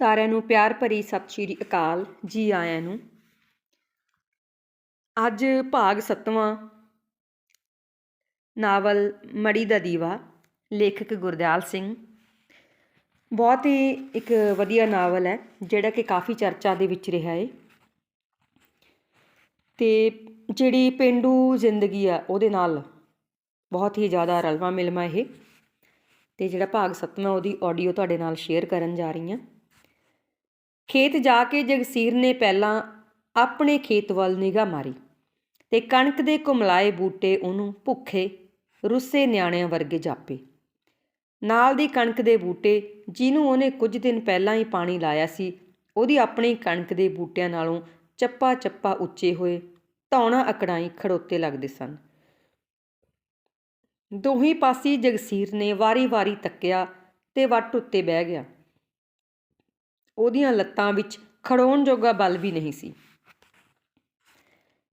ਸਾਰਿਆਂ ਨੂੰ ਪਿਆਰ ਭਰੀ ਸਤਿ ਸ਼੍ਰੀ ਅਕਾਲ ਜੀ ਆਇਆਂ ਨੂੰ। ਅੱਜ ਭਾਗ ਸੱਤਵਾਂ ਨਾਵਲ ਮੜੀ ਦਾ ਦੀਵਾ, ਲੇਖਕ ਗੁਰਦਿਆਲ ਸਿੰਘ। ਬਹੁਤ ਹੀ ਇੱਕ ਵਧੀਆ ਨਾਵਲ ਹੈ, ਜਿਹੜਾ ਕਿ ਕਾਫੀ ਚਰਚਾ ਦੇ ਵਿੱਚ ਰਿਹਾ ਹੈ ਤੇ ਜਿਹੜੀ ਪਿੰਡੂ ਜ਼ਿੰਦਗੀ ਆ, ਉਹਦੇ ਨਾਲ ਬਹੁਤ ਹੀ ਜ਼ਿਆਦਾ ਰਲਵਾ ਮਿਲਵਾ ਇਹ। ਤੇ ਜਿਹੜਾ ਭਾਗ ਸੱਤਵਾਂ, ਉਹਦੀ ਆਡੀਓ ਤੁਹਾਡੇ ਨਾਲ ਸ਼ੇਅਰ ਕਰਨ ਜਾ ਰਹੀ ਹਾਂ। ਖੇਤ ਜਾ ਕੇ ਜਗਸੀਰ ਨੇ ਪਹਿਲਾਂ ਆਪਣੇ ਖੇਤ ਵੱਲ ਨਿਗਾਹ ਮਾਰੀ ਤੇ ਕਣਕ ਦੇ ਕੁਮਲਾਏ ਬੂਟੇ ਉਹਨੂੰ ਭੁੱਖੇ, ਰੁੱਸੇ ਨਿਆਣਿਆਂ ਵਰਗੇ ਜਾਪੇ। ਨਾਲ ਦੀ ਕਣਕ ਦੇ ਬੂਟੇ ਜਿਹਨੂੰ ਉਹਨੇ ਕੁਝ ਦਿਨ ਪਹਿਲਾਂ ਹੀ ਪਾਣੀ ਲਾਇਆ ਸੀ, ਉਹਦੀ ਆਪਣੀ ਕਣਕ ਦੇ ਬੂਟਿਆਂ ਨਾਲੋਂ ਚੱਪਾ ਚੱਪਾ ਉੱਚੇ ਹੋਏ ਧੌਣਾ ਅਕੜਾਈ ਖੜੋਤੇ ਲੱਗਦੇ ਸਨ। ਦੋਹੀਂ ਪਾਸੀ ਜਗਸੀਰ ਨੇ ਵਾਰੀ-ਵਾਰੀ ਤੱਕਿਆ ਤੇ ਵੱਟ ਉੱਤੇ ਬਹਿ ਗਿਆ। ਉਹਦੀਆਂ ਲੱਤਾਂ ਵਿੱਚ ਖੜੋਣ ਜੋਗਾ ਬਲ ਵੀ ਨਹੀਂ ਸੀ।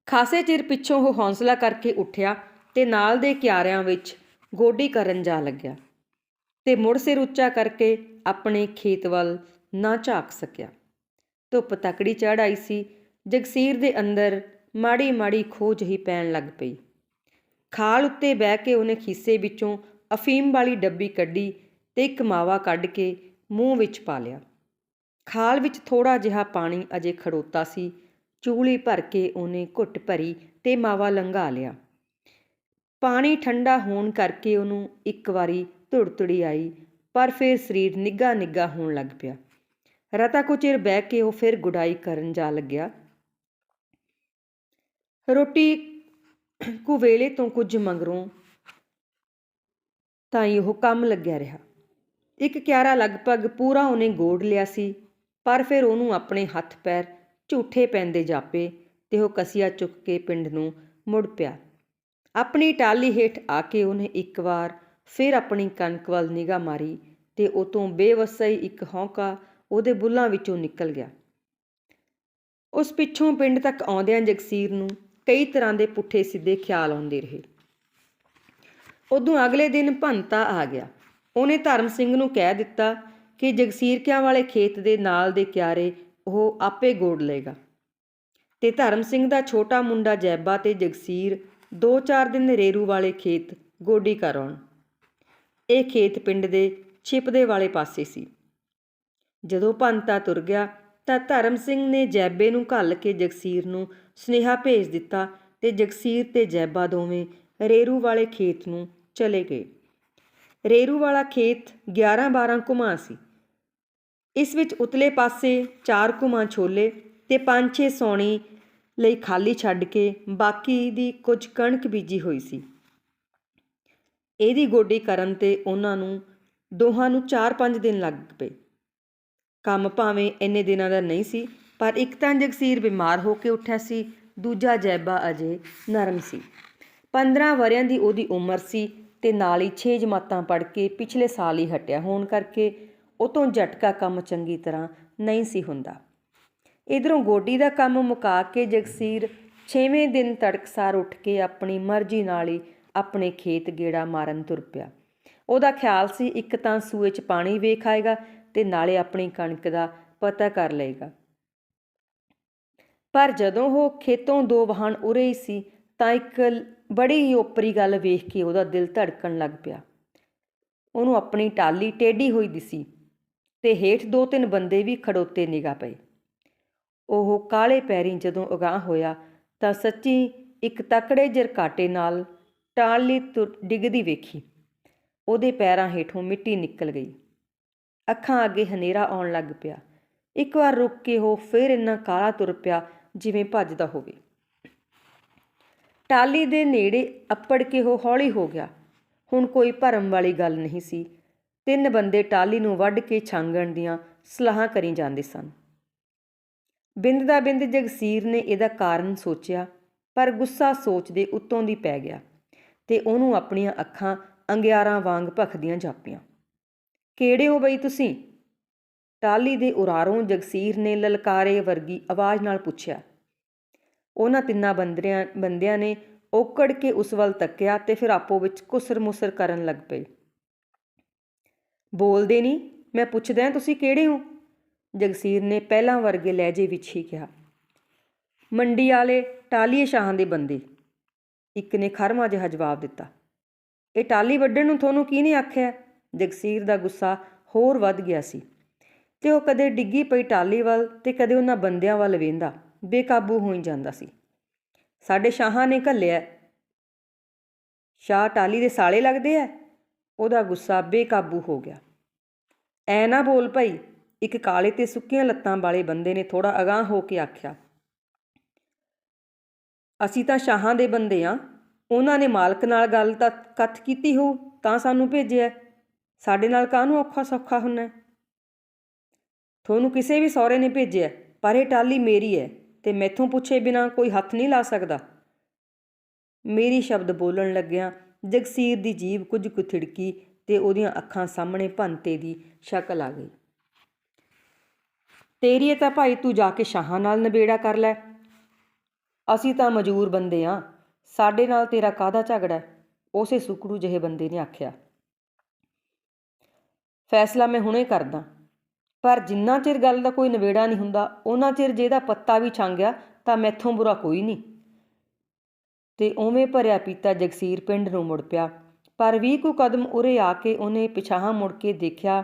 ਖਾਸੇ ਚਿਰ ਪਿੱਛੋਂ ਉਹ ਹੌਸਲਾ ਕਰਕੇ ਉੱਠਿਆ ਤੇ ਨਾਲ ਦੇ ਕਿਆਰਿਆਂ ਵਿੱਚ ਗੋਡੀ ਕਰਨ ਜਾ ਲੱਗਿਆ ਤੇ ਮੁੜ ਸਿਰ ਉੱਚਾ ਕਰਕੇ ਆਪਣੇ ਖੇਤ ਵੱਲ ਨਾ ਝਾਕ ਸਕਿਆ। ਧੁੱਪ ਤਕੜੀ ਚੜ ਆਈ ਸੀ, ਜਗਸੀਰ ਦੇ ਅੰਦਰ ਮਾੜੀ ਮਾੜੀ ਖੋਜ ਹੀ ਪੈਣ ਲੱਗ ਪਈ। ਖਾਲ ਉੱਤੇ ਬਹਿ ਕੇ ਉਹਨੇ ਖੀਸੇ ਵਿੱਚੋਂ ਅਫੀਮ ਵਾਲੀ ਡੱਬੀ ਕੱਢੀ ਤੇ ਇੱਕ ਮਾਵਾ ਕੱਢ ਕੇ ਮੂੰਹ ਵਿੱਚ ਪਾ ਲਿਆ। ਖਾਲ ਵਿੱਚ ਥੋੜਾ ਜਿਹਾ ਪਾਣੀ ਅਜੇ ਖੜੋਤਾ ਸੀ। ਚੂਲੀ ਭਰ ਕੇ ਉਹਨੇ ਘੁੱਟ ਭਰੀ ਤੇ ਮਾਵਾ ਲੰਘਾ ਲਿਆ। ਪਾਣੀ ਠੰਡਾ ਹੋਣ ਕਰਕੇ ਉਹਨੂੰ ਇੱਕ ਵਾਰੀ ਧੁੜਤੁੜੀ ਆਈ, ਪਰ ਫਿਰ ਸਰੀਰ ਨਿੱਗਾ ਨਿੱਗਾ ਹੋਣ ਲੱਗ ਪਿਆ। ਰਤਾ ਕੁ ਚਿਰ ਬਹਿ ਕੇ ਉਹ ਫਿਰ ਗੁਡਾਈ ਕਰਨ ਜਾ ਲੱਗਿਆ। ਰੋਟੀ ਕੁਵੇਲੇ ਤੋਂ ਕੁਝ ਮੰਗਰੋਂ ਤਾਂ ਉਹ ਕੰਮ ਲੱਗਿਆ ਰਿਹਾ। ਇੱਕ ਕਿਆਰਾ ਲਗਭਗ ਪੂਰਾ ਉਹਨੇ ਗੋੜ ਲਿਆ ਸੀ। ਪਰ ਫਿਰ ਉਹਨੂੰ ਆਪਣੇ ਹੱਥ ਪੈਰ ਝੂਠੇ ਪੈਂਦੇ ਜਾਪੇ ਤੇ ਉਹ ਕਸੀਆ ਚੁੱਕ ਕੇ ਪਿੰਡ ਨੂੰ ਮੁੜ ਪਿਆ। ਆਪਣੀ ਟਾਲੀ ਹੇਠ ਆ ਕੇ ਉਹਨੇ ਇੱਕ ਵਾਰ ਫਿਰ ਆਪਣੀ ਕਣਕ ਵੱਲ ਨਿਗਾਹ ਮਾਰੀ ਤੇ ਉਤੋਂ ਬੇਵਸਈ ਇੱਕ ਹੌਂਕਾ ਉਹਦੇ ਬੁੱਲਾਂ ਵਿੱਚੋਂ ਨਿਕਲ ਗਿਆ। ਉਸ ਪਿੱਛੋਂ ਪਿੰਡ ਤੱਕ ਆਉਂਦਿਆਂ ਜਗਸੀਰ ਨੂੰ ਕਈ ਤਰ੍ਹਾਂ ਦੇ ਪੁੱਠੇ ਸਿੱਧੇ ਖਿਆਲ ਆਉਂਦੇ ਰਹੇ। ਉਦੋਂ ਅਗਲੇ ਦਿਨ ਭੰਤਾ ਆ ਗਿਆ। ਉਹਨੇ ਧਰਮ ਸਿੰਘ ਨੂੰ ਕਹਿ ਦਿੱਤਾ ਕਿ ਜਗਸੀਰਕਿਆਂ ਵਾਲੇ ਖੇਤ ਦੇ ਨਾਲ ਦੇ ਕਿਆਰੇ ਉਹ ਆਪੇ ਗੋੜ ਲਏਗਾ। ਤੇ ਧਰਮ ਸਿੰਘ ਦਾ ਛੋਟਾ ਮੁੰਡਾ ਜੈਬਾ ਤੇ ਜਗਸੀਰ 2-4 ਦਿਨ ਰੇਰੂ ਵਾਲੇ ਖੇਤ ਗੋਡੀ ਕਰ ਆਉਣ। ਇਹ ਖੇਤ ਪਿੰਡ ਦੇ ਛਿਪਦੇ ਵਾਲੇ ਪਾਸੇ ਸੀ। ਜਦੋਂ ਭੰਤਾ ਤੁਰ ਗਿਆ ਤਾਂ ਧਰਮ ਸਿੰਘ ਨੇ ਜੈਬੇ ਨੂੰ ਘੱਲ ਕੇ ਜਗਸੀਰ ਨੂੰ ਸੁਨੇਹਾ ਭੇਜ ਦਿੱਤਾ ਤੇ ਜਗਸੀਰ ਤੇ ਜੈਬਾ ਦੋਵੇਂ ਰੇਰੂ ਵਾਲੇ ਖੇਤ ਨੂੰ ਚਲੇ ਗਏ। ਰੇਰੂ ਵਾਲਾ ਖੇਤ 11-12 ਕੁਮਾਂ ਸੀ। ਇਸ ਵਿੱਚ ਉਤਲੇ ਪਾਸੇ 4 ਕੁਮਾਂ ਛੋਲੇ ਤੇ 5-6 ਸੌਣੀ ਲਈ ਖਾਲੀ ਛੱਡ ਕੇ ਬਾਕੀ ਦੀ ਕੁਝ ਕਣਕ ਬੀਜੀ ਹੋਈ ਸੀ। ਇਹਦੀ ਗੋਡੀ ਕਰਨ ਤੇ ਉਹਨਾਂ ਨੂੰ ਦੋਹਾਂ ਨੂੰ 4-5 ਦਿਨ ਲੱਗ ਪਏ। ਕੰਮ ਭਾਵੇਂ ਇੰਨੇ ਦਿਨਾਂ ਦਾ ਨਹੀਂ ਸੀ, ਪਰ ਇੱਕ ਤਾਂ ਜਗਸੀਰ ਬਿਮਾਰ ਹੋ ਕੇ ਉੱਠਿਆ ਸੀ, ਦੂਜਾ ਜੈਬਾ ਅਜੇ ਨਰਮ ਸੀ। 15 ਵਰਿਆਂ ਦੀ ਉਹਦੀ ਉਮਰ ਸੀ ਤੇ ਨਾਲ ਹੀ 6 ਜਮਾਤਾਂ ਪੜ੍ਹ ਕੇ ਪਿਛਲੇ ਸਾਲ ਹੀ ਹਟਿਆ ਹੋਣ ਕਰਕੇ ਉਤੋਂ ਝਟਕਾ ਕੰਮ ਚੰਗੀ ਤਰ੍ਹਾਂ ਨਹੀਂ ਸੀ ਹੁੰਦਾ। ਇਧਰੋਂ ਗੋਡੀ ਦਾ ਕੰਮ ਮੁਕਾ ਕੇ ਜਗਸੀਰ 6ਵੇਂ ਦਿਨ ਤੜਕਸਾਰ ਉੱਠ ਕੇ ਆਪਣੀ ਮਰਜ਼ੀ ਨਾਲ ਹੀ ਆਪਣੇ ਖੇਤ ਗੇੜਾ ਮਾਰਨ ਤੁਰ ਪਿਆ। ਉਹਦਾ ਖਿਆਲ ਸੀ ਇੱਕ ਤਾਂ ਸੂਏ 'ਚ ਪਾਣੀ ਵੇਖ ਆਏਗਾ ਤੇ ਨਾਲੇ ਆਪਣੀ ਕਣਕ ਦਾ ਪਤਾ ਕਰ ਲਏਗਾ। ਪਰ ਜਦੋਂ ਉਹ ਖੇਤੋਂ ਦੋ ਵਾਹਣ ਉਰੇ ਹੀ ਸੀ ਤਾਂ ਇੱਕ ਬੜੀ ਹੀ ਓਪਰੀ ਗੱਲ ਵੇਖ ਕੇ ਉਹਦਾ ਦਿਲ ਧੜਕਣ ਲੱਗ ਪਿਆ। ਉਹਨੂੰ ਆਪਣੀ ਟਾਲੀ ਟੇਢੀ ਹੋਈ ਦਿਸੀ। ਤੇ ਹੇਠ ਦੋ ਤਿੰਨ ਬੰਦੇ ਵੀ ਖੜੋਤੇ ਨਿਗਾਹ ਪਏ। ਉਹ ਕਾਲੇ ਪੈਰੀ ਜਦੋਂ ਉਗਾਹ ਹੋਇਆ ਤਾਂ ਸੱਚੀ ਇੱਕ ਤਕੜੇ ਜਰਕਾਟੇ ਨਾਲ ਟਾਲੀ ਡਿੱਗਦੀ ਵੇਖੀ। ਉਹਦੇ ਪੈਰਾਂ ਹੇਠੋਂ ਮਿੱਟੀ ਨਿਕਲ ਗਈ। ਅੱਖਾਂ ਅੱਗੇ ਹਨੇਰਾ ਆਉਣ ਲੱਗ ਪਿਆ। ਇੱਕ ਵਾਰ ਰੁਕ ਕੇ ਉਹ ਫਿਰ ਇੰਨਾ ਕਾਲਾ ਤੁਰ ਪਿਆ ਜਿਵੇਂ ਭੱਜਦਾ ਹੋਵੇ। ਟਾਲੀ ਦੇ ਨੇੜੇ ਅੱਪੜ ਕੇ ਉਹ ਹੌਲੀ ਹੋ ਗਿਆ। ਹੁਣ ਕੋਈ ਭਰਮ ਵਾਲੀ ਗੱਲ ਨਹੀਂ ਸੀ। ਤਿੰਨ ਬੰਦੇ ਟਾਲੀ ਨੂੰ ਵੱਢ ਕੇ ਛਾਂਗਣ ਦੀਆਂ ਸਲਾਹਾਂ ਕਰੀ ਜਾਂਦੇ ਸਨ। ਬਿੰਦ ਦਾ ਬਿੰਦ ਜਗਸੀਰ ਨੇ ਇਹਦਾ ਕਾਰਨ ਸੋਚਿਆ, ਪਰ ਗੁੱਸਾ ਸੋਚਦੇ ਉੱਤੋਂ ਦੀ ਪੈ ਗਿਆ ਤੇ ਉਹਨੂੰ ਆਪਣੀਆਂ ਅੱਖਾਂ ਅੰਗਿਆਰਾਂ ਵਾਂਗ ਭਖਦੀਆਂ ਜਾਪੀਆਂ। ਕਿਹੜੇ ਹੋ ਬਈ ਤੁਸੀਂ? ਟਾਲੀ ਦੇ ਉਰਾਰੋਂ ਜਗਸੀਰ ਨੇ ਲਲਕਾਰੇ ਵਰਗੀ ਆਵਾਜ਼ ਨਾਲ ਪੁੱਛਿਆ। ਉਹਨਾਂ ਤਿੰਨਾਂ ਬੰਦਿਆਂ ਬੰਦਿਆਂ ਨੇ ਔਕੜ ਕੇ ਉਸ ਵੱਲ ਤੱਕਿਆ ਤੇ ਫਿਰ ਆਪੋ ਵਿੱਚ ਕੁਸਰ-ਮੁਸਰ ਕਰਨ ਲੱਗ ਪਏ। ਬੋਲਦੇ ਨਹੀਂ। ਮੈਂ ਪੁੱਛਦਾ, ਤੁਸੀਂ ਕਿਹੜੇ ਹੋ? ਜਗਸੀਰ ਨੇ ਪਹਿਲਾਂ ਵਰਗੇ ਲਹਿਜੇ ਵਿੱਚ ਹੀ ਕਿਹਾ। ਮੰਡੀ ਵਾਲੇ ਟਾਲੀਏ ਸ਼ਾਹਾਂ ਦੇ ਬੰਦੇ। ਇੱਕ ਨੇ ਖਰਮਾ ਜਿਹਾ ਜਵਾਬ ਦਿੱਤਾ। ਇਹ ਟਾਲੀ ਵੱਢਣ ਨੂੰ ਤੁਹਾਨੂੰ ਕੀ ਨਹੀਂ ਆਖਿਆ? ਜਗਸੀਰ ਦਾ ਗੁੱਸਾ ਹੋਰ ਵੱਧ ਗਿਆ ਸੀ। ਤੇ ਉਹ ਕਦੇ ਡਿੱਗੀ ਪਈ ਟਾਲੀ ਵੱਲ ਤੇ ਕਦੇ ਉਹਨਾਂ ਬੰਦਿਆਂ ਵੱਲ ਵੇਂਦਾ, ਬੇਕਾਬੂ ਹੋਈ ਜਾਂਦਾ ਸੀ। ਸਾਡੇ ਸ਼ਾਹਾਂ ਨੇ ਘੱਲਿਆ। ਸ਼ਾਹ ਟਾਲੀ ਦੇ ਸਾਲੇ ਲੱਗਦੇ ਐ ਉਹਦਾ ਗੁੱਸਾ ਬੇਕਾਬੂ ਹੋ ਗਿਆ। ਐ ਨਾ ਬੋਲ ਭਾਈ, ਇੱਕ ਕਾਲੇ ਤੇ ਸੁੱਕੀਆਂ ਲੱਤਾਂ ਵਾਲੇ ਬੰਦੇ ਨੇ ਥੋੜਾ ਅਗਾਹ ਹੋ ਕੇ ਆਖਿਆ, ਅਸੀਂ ਤਾਂ ਸ਼ਾਹਾਂ ਦੇ ਬੰਦੇ ਆ, ਉਹਨਾਂ ਨੇ ਮਾਲਕ ਨਾਲ ਗੱਲ ਤਾਂ ਕੱਥ ਕੀਤੀ ਹੋ ਤਾਂ ਸਾਨੂੰ ਭੇਜਿਆ। ਸਾਡੇ ਨਾਲ ਕਾਹਨੂੰ ਔਖਾ ਸੌਖਾ ਹੁੰਨਾ ਤੁਹਾਨੂੰ ਕਿਸੇ ਵੀ ਸਹੁਰੇ ਨੇ ਭੇਜਿਆ, ਪਰ ਇਹ ਟਾਲੀ ਮੇਰੀ ਹੈ ਤੇ ਮੈਥੋਂ ਪੁੱਛੇ ਬਿਨਾ ਕੋਈ ਹੱਥ ਨਹੀਂ ਲਾ ਸਕਦਾ। ਮੇਰੀ ਸ਼ਬਦ ਬੋਲਣ ਲੱਗਿਆ ਜਗਸੀਰ ਦੀ ਜੀਭ ਕੁਝ ਕੁ ਥਿੜਕੀ ਤੇ ਉਹਦੀਆਂ ਅੱਖਾਂ ਸਾਹਮਣੇ ਭੰਤੇ ਦੀ ਸ਼ਕਲ ਆ ਗਈ। ਤੇਰੀ ਹੈ ਤਾਂ ਭਾਈ ਤੂੰ ਜਾ ਕੇ ਸ਼ਾਹਾਂ ਨਾਲ ਨਵੇੜਾ ਕਰ ਲੈ। ਅਸੀਂ ਤਾਂ ਮਜੂਰ ਬੰਦੇ ਆ। ਸਾਡੇ ਨਾਲ ਤੇਰਾ ਕਾਹਦਾ ਝਗੜਾ ਉਸੇ ਸੁਕੜੂ ਜਿਹੇ ਬੰਦੇ ਨੇ ਆਖਿਆ। ਫੈਸਲਾ ਮੈਂ ਹੁਣੇ ਕਰਦਾ। ਪਰ ਜਿੰਨਾ ਚਿਰ ਗੱਲ ਦਾ ਕੋਈ ਨਵੇੜਾ ਨਹੀਂ ਹੁੰਦਾ, ਉਹਨਾਂ ਚਿਰ ਜਿਹਦਾ ਪੱਤਾ ਵੀ ਛੰਗਿਆ ਤਾਂ ਮੈਥੋਂ ਬੁਰਾ ਕੋਈ ਨਹੀਂ। ਤੇ ਉਵੇਂ ਭਰਿਆ ਪੀਤਾ ਜਗਸੀਰ ਪਿੰਡ ਨੂੰ ਮੁੜ ਪਿਆ। ਪਰ ਵੀ ਕੁ ਕਦਮ ਉਰੇ ਆ ਕੇ ਉਹਨੇ ਪਿਛਾਹਾਂ ਮੁੜ ਕੇ ਦੇਖਿਆ।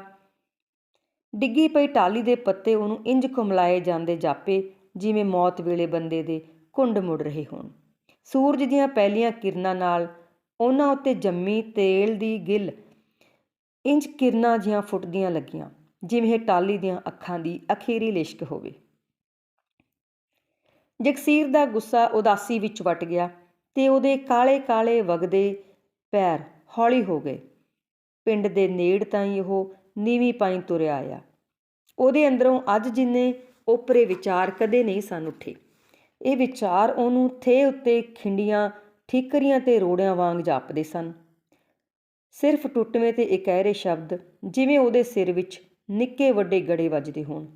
ਡਿੱਗੀ ਪਈ ਟਾਲੀ ਦੇ ਪੱਤੇ ਉਹਨੂੰ ਇੰਜ ਕੁਮਲਾਏ ਜਾਂਦੇ ਜਾਪੇ, ਜਿਵੇਂ ਮੌਤ ਵੇਲੇ ਬੰਦੇ ਦੇ ਕੁੰਡ ਮੁੜ ਰਹੇ ਹੋਣ। ਸੂਰਜ ਦੀਆਂ ਪਹਿਲੀਆਂ ਕਿਰਨਾਂ ਨਾਲ ਉਹਨਾਂ ਉੱਤੇ ਜੰਮੀ ਤੇਲ ਦੀ ਗਿੱਲ ਇੰਜ ਕਿਰਨਾਂ ਜਿਹੀਆਂ ਫੁੱਟਦੀਆਂ ਲੱਗੀਆਂ, ਜਿਵੇਂ ਇਹ ਟਾਲੀ ਦੀਆਂ ਅੱਖਾਂ ਦੀ ਅਖੀਰੀ ਲਿਸ਼ਕ ਹੋਵੇ। ਜਗਸੀਰ ਦਾ ਗੁੱਸਾ ਉਦਾਸੀ ਵਿੱਚ ਵਟ ਗਿਆ। ਤੇ ਉਹਦੇ ਕਾਲੇ-ਕਾਲੇ ਵਗਦੇ ਪੈਰ ਹੌਲੀ ਹੋ ਗਏ। ਪਿੰਡ ਦੇ ਨੇੜ ਤਾਈਂ ਉਹ ਨੀਵੀਂ ਪਾਈ ਤੁਰਿਆ ਆਇਆ। ਉਹਦੇ ਅੰਦਰੋਂ ਅੱਜ ਜਿੰਨੇ ਓਪਰੇ ਵਿਚਾਰ ਕਦੇ ਨਹੀਂ ਸਨ ਉੱਠੇ। ਇਹ ਵਿਚਾਰ ਉਹਨੂੰ ਥੇ ਉੱਤੇ ਖਿੰਡੀਆਂ, ਠੀਕਰੀਆਂ ਤੇ ਰੋੜਿਆਂ ਵਾਂਗ ਜਾਪਦੇ ਸਨ। ਸਿਰਫ ਟੁੱਟਵੇਂ ਤੇ ਇਕਹਿਰੇ ਸ਼ਬਦ ਜਿਵੇਂ ਉਹਦੇ ਸਿਰ ਵਿੱਚ ਨਿੱਕੇ ਵੱਡੇ ਗੜੇ ਵੱਜਦੇ ਹੋਣ।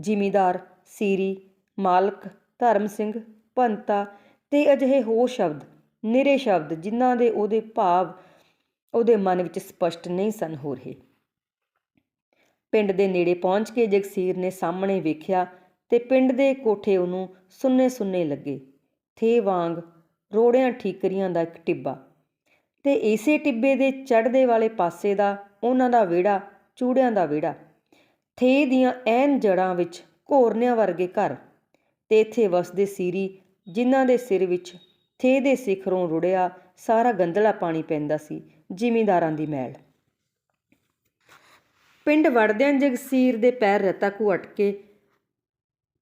ਜ਼ਿਮੀਦਾਰ, ਸੀਰੀ, ਮਾਲਕ, ਧਰਮ ਸਿੰਘ, ਭੰਤਾ ਤੇ ਅਜਿਹੇ ਹੋਰ ਸ਼ਬਦ, ਨਿਰੇ ਸ਼ਬਦ ਜਿਨ੍ਹਾਂ ਦੇ ਉਹਦੇ ਭਾਵ ਉਹਦੇ ਮਨ ਵਿੱਚ ਸਪਸ਼ਟ ਨਹੀਂ ਸਨ ਹੋ ਰਹੇ। ਪਿੰਡ ਦੇ ਨੇੜੇ ਪਹੁੰਚ ਕੇ ਜਗਸੀਰ ਨੇ ਸਾਹਮਣੇ ਵੇਖਿਆ ਤੇ ਪਿੰਡ ਦੇ ਕੋਠੇ ਉਹਨੂੰ ਸੁੰਨੇ ਸੁੰਨੇ ਲੱਗੇ। ਥੇ ਵਾਂਗ ਰੋੜਿਆਂ ਠੀਕਰੀਆਂ ਦਾ ਇੱਕ ਟਿੱਬਾ ਤੇ ਇਸੇ ਟਿੱਬੇ ਦੇ ਚੜ੍ਹਦੇ ਵਾਲੇ ਪਾਸੇ ਦਾ ਉਹਨਾਂ ਦਾ ਵਿਹੜਾ, ਚੂੜਿਆਂ ਦਾ ਵਿਹੜਾ। ਥੇ ਦੀਆਂ ਐਨ ਜੜਾਂ ਵਿੱਚ ਘੋਰਨਿਆਂ ਵਰਗੇ ਘਰ ਤੇ ਇੱਥੇ ਵਸਦੇ ਸੀਰੀ ਜਿਨ੍ਹਾਂ ਦੇ ਸਿਰ ਵਿੱਚ ਥੇ ਦੇ ਸਿਖਰੋਂ ਰੁੜਿਆ ਸਾਰਾ ਗੰਦਲਾ ਪਾਣੀ ਪੈਂਦਾ ਸੀ, ਜ਼ਿਮੀਂਦਾਰਾਂ ਦੀ ਮੈਲ। ਪਿੰਡ ਵੜਦਿਆਂ ਜਗਸੀਰ ਦੇ ਪੈਰ ਰਤਾ ਕੁ ਅਟਕੇ,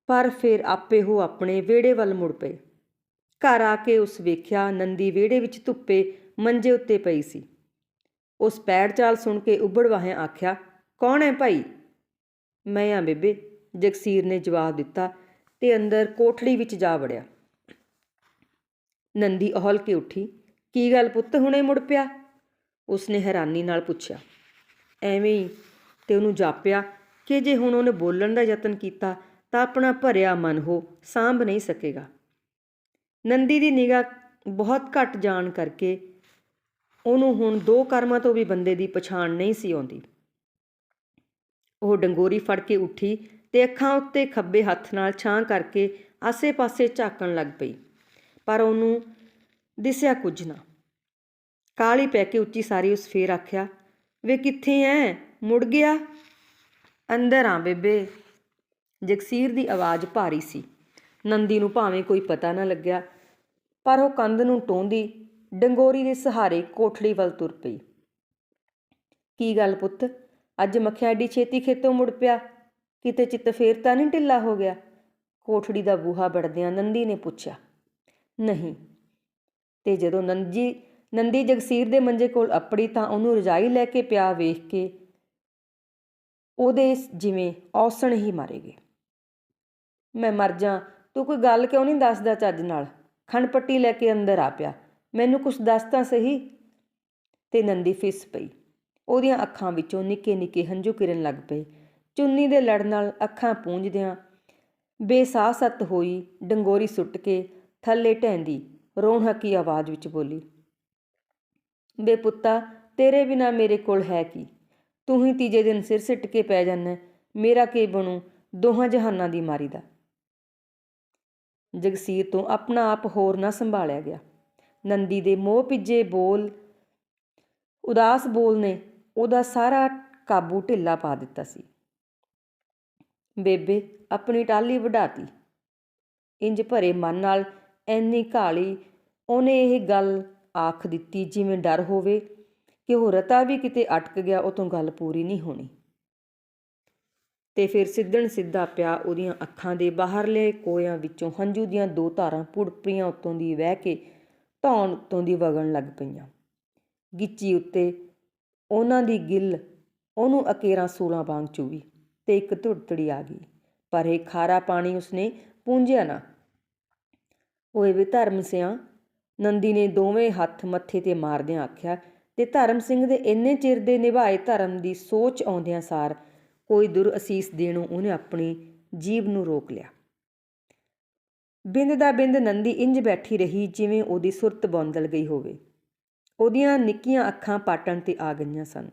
ਪਰ ਫਿਰ ਆਪੇ ਉਹ ਆਪਣੇ ਵਿਹੜੇ ਵੱਲ ਮੁੜ ਪਏ। ਘਰ ਆ ਕੇ ਉਸ ਵੇਖਿਆ ਨੰਦੀ ਵਿਹੜੇ ਵਿੱਚ ਧੁੱਪੇ ਮੰਜੇ ਉੱਤੇ ਪਈ ਸੀ। ਉਸ ਪੈੜ ਚਾਲ ਸੁਣ ਕੇ ਉੱਬੜ ਵਾਹਿਆਂ ਆਖਿਆ, ਕੌਣ ਹੈ ਭਾਈ? ਮੈਂ ਆ ਬੇਬੇ, ਜਗਸੀਰ ਨੇ ਜਵਾਬ ਦਿੱਤਾ ਤੇ ਅੰਦਰ ਕੋਠੜੀ ਵਿੱਚ ਜਾ ਵੜਿਆ। ਨੰਦੀ ਅਹਲ ਕੇ ਉੱਠੀ, ਕੀ ਗੱਲ ਪੁੱਤ ਹੁਣੇ ਮੁੜ ਪਿਆ? ਉਸਨੇ ਹੈਰਾਨੀ ਨਾਲ ਪੁੱਛਿਆ, ਐਵੇਂ ਹੀ ਤੇ ਉਹਨੂੰ ਜਾਪਿਆ ਕਿ ਜੇ ਹੁਣ ਉਹਨੇ ਬੋਲਣ ਦਾ ਯਤਨ ਕੀਤਾ ਤਾਂ ਆਪਣਾ ਭਰਿਆ ਮਨ ਹੋ ਸਾਂਭ ਨਹੀਂ ਸਕੇਗਾ। ਨੰਦੀ ਦੀ ਨਿਗਾਹ ਬਹੁਤ ਘੱਟ ਜਾਣ ਕਰਕੇ ਉਹਨੂੰ ਹੁਣ ਦੋ ਕਰਮਾਂ ਤੋਂ ਵੀ ਬੰਦੇ ਦੀ ਪਛਾਣ ਨਹੀਂ ਸੀ ਆਉਂਦੀ। ਉਹ ਡੰਗੋਰੀ ਫੜ ਕੇ ਉੱਠੀ ਤੇ ਅੱਖਾਂ ਉੱਤੇ ਖੱਬੇ ਹੱਥ ਨਾਲ ਛਾਂ ਕਰਕੇ ਆਸੇ-ਪਾਸੇ ਝਾਕਣ ਲੱਗ ਪਈ। ਪਰ ਉਹਨੂੰ ਦਿਸਿਆ ਕੁਝ ਨਾ। ਕਾਲੀ ਪੈ ਕੇ ਉੱਚੀ ਸਾਰੀ ਉਸ ਫੇਰ ਆਖਿਆ, ਵੇ ਕਿੱਥੇ ਐ? ਮੁੜ ਗਿਆ? ਅੰਦਰ ਆ ਬੇਬੇ। ਜਗਸੀਰ ਦੀ ਆਵਾਜ਼ ਭਾਰੀ ਸੀ। ਨੰਦੀ ਨੂੰ ਭਾਵੇਂ ਕੋਈ ਪਤਾ ਨਾ ਲੱਗਿਆ, ਪਰ ਉਹ ਕੰਧ ਨੂੰ ਟੋਂਦੀ ਡੰਗੋਰੀ ਦੇ ਸਹਾਰੇ ਕੋਠੜੀ ਵੱਲ ਤੁਰ ਪਈ। ਕੀ ਗੱਲ ਪੁੱਤ? ਅੱਜ ਮੱਖਿਆ ਏਡੀ ਛੇਤੀ ਖੇਤੋਂ ਮੁੜ ਪਿਆ? ਕਿਤੇ ਚਿੱਤ ਫੇਰ ਤਾਂ ਨਹੀਂ ਢਿੱਲਾ ਹੋ ਗਿਆ? ਕੋਠੜੀ ਦਾ ਬੂਹਾ ਵੜਦਿਆਂ ਨੰਦੀ ਨੇ ਪੁੱਛਿਆ। ਨਹੀਂ। ਤੇ ਜਦੋਂ ਨੰਦੀ ਨੰਦੀ ਜਗਸੀਰ ਦੇ ਮੰਜੇ ਕੋਲ ਅਪੜੀ ਤਾਂ ਉਹਨੂੰ ਰਜਾਈ ਲੈ ਕੇ ਪਿਆ ਵੇਖ ਕੇ ਉਹਦੇ ਜਿਵੇਂ ਔਸਣ ਹੀ ਮਾਰੇ ਗਏ। ਮੈਂ ਮਰ ਜਾ, ਤੂੰ ਕੋਈ ਗੱਲ ਕਿਉਂ ਨਹੀਂ ਦੱਸਦਾ ਚੱਜ ਨਾਲ? ਖਣਪੱਟੀ ਲੈ ਕੇ ਅੰਦਰ ਆ ਪਿਆ। ਮੈਨੂੰ ਕੁਛ ਦੱਸ ਤਾਂ ਸਹੀ? ਤੇ ਨੰਦੀ ਫਿਸ ਪਈ। ਉਹਦੀਆਂ ਅੱਖਾਂ ਵਿੱਚੋਂ ਨਿੱਕੇ ਨਿੱਕੇ ਹੰਝੂ ਕਿਰਨ ਲੱਗ ਪਏ। ਚੁੰਨੀ ਦੇ ਲੜ ਨਾਲ ਅੱਖਾਂ ਪੂੰਝਦਿਆਂ ਬੇਸਾਹਸਤ ਹੋਈ ਡੰਗੋਰੀ ਸੁੱਟ ਕੇ ਥੱਲੇ ਢਹਿੰਦੀ ਰੋਣਹਕੀ ਆਵਾਜ਼ ਵਿੱਚ ਬੋਲੀ ਬੇ ਪੁੱਤਾ, ਤੇਰੇ ਬਿਨਾ ਮੇਰੇ ਕੋਲ ਹੈ ਕੀ? ਤੂੰ ਹੀ ਤੀਜੇ ਦਿਨ ਸਿਰ ਸਿੱਟ ਕੇ ਪੈ ਜਾਣਾ ਮੇਰਾ ਕੀ ਬਣੂ ਦੋਹਾਂ ਜਹਾਨਾਂ ਦੀ ਮਾਰੀ ਦਾ? ਜਗਸੀਰ ਤੋਂ ਆਪਣਾ ਆਪ ਹੋਰ ਨਾ ਸੰਭਾਲਿਆ ਗਿਆ। ਨੰਦੀ ਦੇ ਮੋਹ ਭਿੱਜੇ ਬੋਲ, ਉਦਾਸ ਬੋਲ ਨੇ ਉਹਦਾ ਸਾਰਾ ਕਾਬੂ ਢਿੱਲਾ ਪਾ ਦਿੱਤਾ ਸੀ। ਬੇਬੇ, ਆਪਣੀ ਟਾਲੀ ਵਢਾਤੀ। ਇੰਜ ਭਰੇ ਮਨ ਨਾਲ ਐਨੀ ਕਾਲੀ ਉਹਨੇ ਇਹ ਗੱਲ ਆਖ ਦਿੱਤੀ, ਜਿਵੇਂ ਡਰ ਹੋਵੇ ਕਿ ਉਹ ਰਤਾ ਵੀ ਕਿਤੇ ਅਟਕ ਗਿਆ, ਉਹ ਤੋਂ ਗੱਲ ਪੂਰੀ ਨਹੀਂ ਹੋਣੀ। ਤੇ ਫਿਰ ਸਿੱਧਣ ਸਿੱਧਾ ਪਿਆ ਉਹਦੀਆਂ ਅੱਖਾਂ ਦੇ ਬਾਹਰਲੇ ਕੋਇਆਂ ਵਿੱਚੋਂ, ਹੰਝੂ ਦੀਆਂ ਦੋ ਧਾਰਾਂ ਪੁੜਪੀਆਂ ਉੱਤੋਂ ਦੀ ਵਹਿ ਕੇ ਧੌਣ ਉੱਤੋਂ ਦੀ ਵਗਣ ਲੱਗ ਪਈਆਂ। ਗਿੱਚੀ ਉੱਤੇ ਉਹਨਾਂ ਦੀ ਗਿੱਲ ਉਹਨੂੰ ਅਕੇਰਾ ਸੂਲਾਂ ਵਾਂਗ ਚੂਵੀ ਤੇ ਇੱਕ ਧੁੜਤੜੀ ਆ ਗਈ। ਪਰ ਇਹ ਖਾਰਾ ਪਾਣੀ ਉਸਨੇ ਪੂੰਝਿਆ ਨਾ। ਓਏ ਵੇ ਧਰਮ ਸਿਆਂ। ਨੰਦੀ ਨੇ ਦੋਵੇਂ ਹੱਥ ਮੱਥੇ ਤੇ ਮਾਰਦਿਆਂ ਆਖਿਆ, ਤੇ ਧਰਮ ਸਿੰਘ ਦੇ ਇੰਨੇ ਚਿਰ ਦੇ ਨਿਭਾਏ ਧਰਮ ਦੀ ਸੋਚ ਆਉਂਦਿਆਂ ਸਾਰ, ਕੋਈ ਦੁਰ ਅਸੀਸ ਦੇਣੋਂ ਉਹਨੇ ਆਪਣੀ ਜੀਬ ਨੂੰ ਰੋਕ ਲਿਆ। ਬਿੰਦ ਦਾ ਬਿੰਦ ਨੰਦੀ ਇੰਜ ਬੈਠੀ ਰਹੀ ਜਿਵੇਂ ਉਹਦੀ ਸੁਰਤ ਬੌਂਦਲ ਗਈ ਹੋਵੇ। ਉਹਦੀਆਂ ਨਿੱਕੀਆਂ ਅੱਖਾਂ ਪਾਟਣ ਤੇ ਆ ਗਈਆਂ ਸਨ।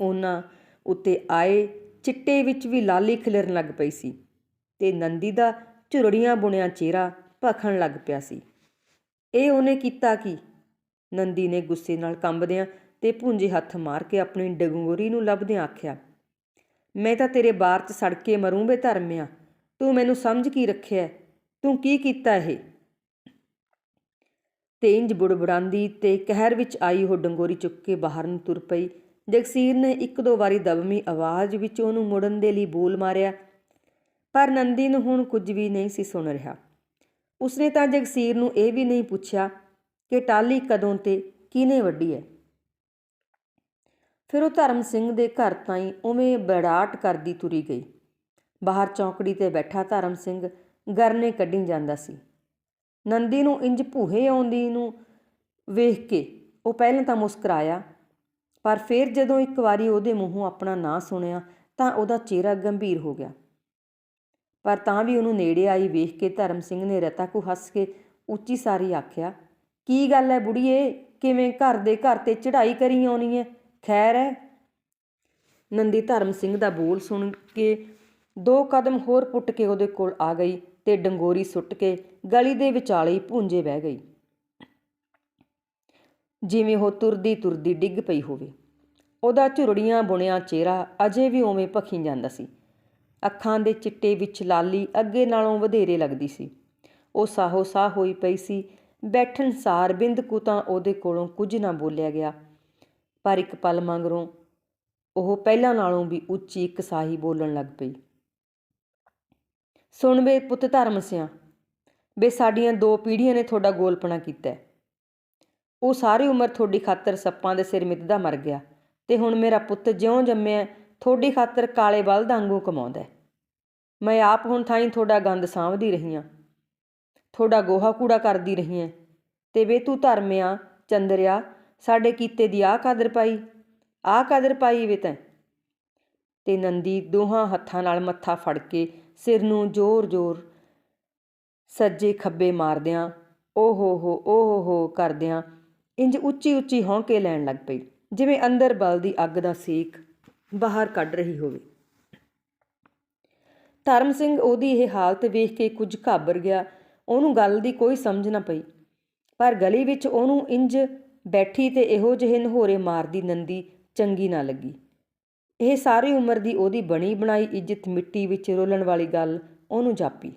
ਉਹਨਾਂ ਉੱਤੇ ਆਏ ਚਿੱਟੇ ਵਿੱਚ ਵੀ ਲਾਲੀ ਖਿਲਰਨ ਲੱਗ ਪਈ ਸੀ ਤੇ ਨੰਦੀ ਦਾ ਝੁਰੜੀਆਂ ਬੁਣਿਆ ਚਿਹਰਾ ਭਖਣ ਲੱਗ ਪਿਆ ਸੀ। ਇਹ ਉਹਨੇ ਕੀਤਾ ਕੀ? ਨੰਦੀ ਨੇ ਗੁੱਸੇ ਨਾਲ ਕੰਬਦਿਆਂ ਤੇ ਭੁੰਜੇ ਹੱਥ ਮਾਰ ਕੇ ਆਪਣੀ ਡਗੰਗੋਰੀ ਨੂੰ ਲੱਭਦਿਆਂ ਆਖਿਆ, ਮੈਂ ਤਾਂ ਤੇਰੇ ਬਾਰ 'ਚ ਸੜ ਕੇ ਮਰੂੰ ਬੇ ਧਰਮਿਆ। ਤੂੰ ਮੈਨੂੰ ਸਮਝ ਕੀ ਰੱਖਿਆ? ਤੂੰ ਕੀ ਕੀਤਾ ਇਹ? ਤੇ ਇੰਜ ਬੁੜਬੜਾਂਦੀ ਤੇ ਕਹਿਰ ਵਿੱਚ ਆਈ ਉਹ ਡੰਗੋਰੀ ਚੁੱਕ ਕੇ ਬਾਹਰ ਨੂੰ ਤੁਰ ਪਈ। ਜਗਸੀਰ ਨੇ ਇੱਕ ਦੋ ਵਾਰੀ ਦਬਮੀ ਆਵਾਜ਼ ਵਿੱਚ ਉਹਨੂੰ ਮੁੜਨ ਦੇ ਲਈ ਬੋਲ ਮਾਰਿਆ। ਪਰ ਨੰਦੀ ਨੂੰ ਹੁਣ ਕੁਝ ਵੀ ਨਹੀਂ ਸੀ ਸੁਣ ਰਿਹਾ। ਉਸਨੇ ਤਾਂ ਜਗਸੀਰ ਨੂੰ ਇਹ ਵੀ ਨਹੀਂ ਪੁੱਛਿਆ ਕਿ ਟਾਲੀ ਕਦੋਂ ਤੇ ਕਿਹਨੇ ਵੱਢੀ ਹੈ। ਫਿਰ ਉਹ ਧਰਮ ਸਿੰਘ ਦੇ ਘਰ ਤਾਈਂ ਉਵੇਂ ਬੜਾਟ ਕਰਦੀ ਤੁਰੀ ਗਈ। ਬਾਹਰ ਚੌਂਕੜੀ ਤੇ ਬੈਠਾ ਧਰਮ ਸਿੰਘ ਗਰਨੇ ਕੱਢੀ ਜਾਂਦਾ ਸੀ। ਨੰਦੀ ਨੂੰ ਇੰਜ ਭੂਹੇ ਆਉਂਦੀ ਨੂੰ ਵੇਖ ਕੇ ਉਹ ਪਹਿਲਾਂ ਤਾਂ ਮੁਸਕਰਾਇਆ, ਪਰ ਫਿਰ ਜਦੋਂ ਇੱਕ ਵਾਰੀ ਉਹਦੇ ਮੂੰਹੋਂ ਆਪਣਾ ਨਾਂ ਸੁਣਿਆ ਤਾਂ ਉਹਦਾ ਚਿਹਰਾ ਗੰਭੀਰ ਹੋ ਗਿਆ। ਪਰ ਤਾਂ ਵੀ ਉਹਨੂੰ ਨੇੜੇ ਆਈ ਵੇਖ ਕੇ ਧਰਮ ਸਿੰਘ ਨੇ ਰਤਾ ਕੋ ਹੱਸ ਕੇ ਉੱਚੀ ਸਾਰੀ ਆਖਿਆ, ਕੀ ਗੱਲ ਹੈ ਬੁੜੀਏ? ਕਿਵੇਂ ਘਰ ਦੇ ਘਰ ਤੇ ਚੜ੍ਹਾਈ ਕਰੀ ਆਉਣੀ ਹੈ ਖੈਰ ਹੈ ਨੰਦੀ ਧਰਮ ਸਿੰਘ ਦਾ ਬੋਲ ਸੁਣ ਕੇ ਦੋ ਕਦਮ ਹੋਰ ਪੁੱਟ ਕੇ ਉਹਦੇ ਕੋਲ ਆ ਗਈ ਤੇ ਡੰਗੋਰੀ ਸੁੱਟ ਕੇ ਗਲੀ ਦੇ ਵਿਚਾਲੇ ਹੀ ਭੁੰਜੇ ਬਹਿ ਗਈ। ਜਿਵੇਂ ਉਹ ਤੁਰਦੀ ਤੁਰਦੀ ਡਿੱਗ ਪਈ ਹੋਵੇ। ਉਹਦਾ ਝੁਰੜੀਆਂ ਬੁਣਿਆ ਚਿਹਰਾ ਅਜੇ ਵੀ ਉਵੇਂ ਭਖੀ ਜਾਂਦਾ ਸੀ। ਅੱਖਾਂ ਦੇ ਚਿੱਟੇ ਵਿੱਚ ਲਾਲੀ ਅੱਗੇ ਨਾਲੋਂ ਵਧੇਰੇ ਲੱਗਦੀ ਸੀ। ਉਹ ਸਾਹੋ ਸਾਹ ਹੋਈ ਪਈ ਸੀ। ਬੈਠਣ ਸਾਰ ਬਿੰਦ ਕੁ ਤਾਂ ਉਹਦੇ ਕੋਲੋਂ ਕੁਝ ਨਾ ਬੋਲਿਆ ਗਿਆ। ਪਰ ਇੱਕ ਪਲ ਮਗਰੋਂ ਉਹ ਪਹਿਲਾਂ ਨਾਲੋਂ ਵੀ ਉੱਚੀ ਇੱਕ ਸਾਹੀ ਬੋਲਣ ਲੱਗ ਪਈ। ਸੁਣ ਵੇ ਪੁੱਤ ਧਰਮ ਸਿਆ ਬੇ ਸਾਡੀਆਂ ਦੋ ਪੀੜ੍ਹੀਆਂ ਨੇ ਤੁਹਾਡਾ ਗੋਲਪਣਾ ਕੀਤਾ ਉਹ ਸਾਰੀ ਉਮਰ ਤੁਹਾਡੀ ਖਾਤਰ ਸੱਪਾਂ ਦੇ ਸਿਰ ਮਿੱਧਦਾ ਮਰ ਗਿਆ ਤੇ ਹੁਣ ਮੇਰਾ ਪੁੱਤ ਜਿਉਂ ਜੰਮਿਆ ਤੁਹਾਡੀ ਖਾਤਰ ਕਾਲੇ ਬਲਦ ਵਾਂਗੂ ਕਮਾਉਂਦਾ ਮੈਂ ਆਪ ਹੁਣ ਥਾਈਂ ਤੁਹਾਡਾ ਗੰਦ ਸਾਂਭਦੀ ਰਹੀ ਹਾਂ ਤੁਹਾਡਾ ਗੋਹਾ ਕੂੜਾ ਕਰਦੀ ਰਹੀ ਹਾਂ ਤੇ ਵੇ ਤੂੰ ਧਰਮਿਆ, ਚੰਦਰਿਆ, ਸਾਡੇ ਕੀਤੇ ਦੀ ਆਹ ਕਦਰ ਪਾਈ, ਆਹ ਕਦਰ ਪਾਈ ਵੇ ਤੈਂ। ਤੇ ਨੰਦੀ ਦੋਹਾਂ ਹੱਥਾਂ ਨਾਲ ਮੱਥਾ ਫੜ ਕੇ ਸਿਰ ਨੂੰ ਜ਼ੋਰ-ਜ਼ੋਰ ਸੱਜੇ ਖੱਬੇ ਮਾਰਦਿਆਂ ਓ ਹੋ ਹੋ ਓ ਹੋ ਹੋ ਕਰਦਿਆਂ ਇੰਜ ਉੱਚੀ-ਉੱਚੀ ਹੌਂਕੇ ਲੈਣ ਲੱਗ ਪਈ, ਜਿਵੇਂ ਅੰਦਰ ਬਲ ਦੀ ਅੱਗ ਦਾ ਸੇਕ ਬਾਹਰ ਕੱਢ ਰਹੀ ਹੋਵੇ। ਧਰਮ ਸਿੰਘ ਉਹਦੀ ਇਹ ਹਾਲਤ ਵੇਖ ਕੇ ਕੁਝ ਘਾਬਰ ਗਿਆ। ਉਹਨੂੰ ਗੱਲ ਦੀ ਕੋਈ ਸਮਝ ਨਾ ਪਈ। ਪਰ ਗਲੀ ਵਿੱਚ ਉਹਨੂੰ ਇੰਜ ਬੈਠੀ ਤੇ ਇਹੋ ਜਿਹੇ ਨਹੋਰੇ ਮਾਰਦੀ ਨੰਦੀ ਚੰਗੀ ਨਾ ਲੱਗੀ। ਇਹ ਸਾਰੀ ਉਮਰ ਦੀ ਉਹਦੀ ਬਣੀ ਬਣਾਈ ਇੱਜ਼ਤ ਮਿੱਟੀ ਵਿੱਚ ਰੋਲਣ ਵਾਲੀ ਗੱਲ ਉਹਨੂੰ ਜਾਪੀ।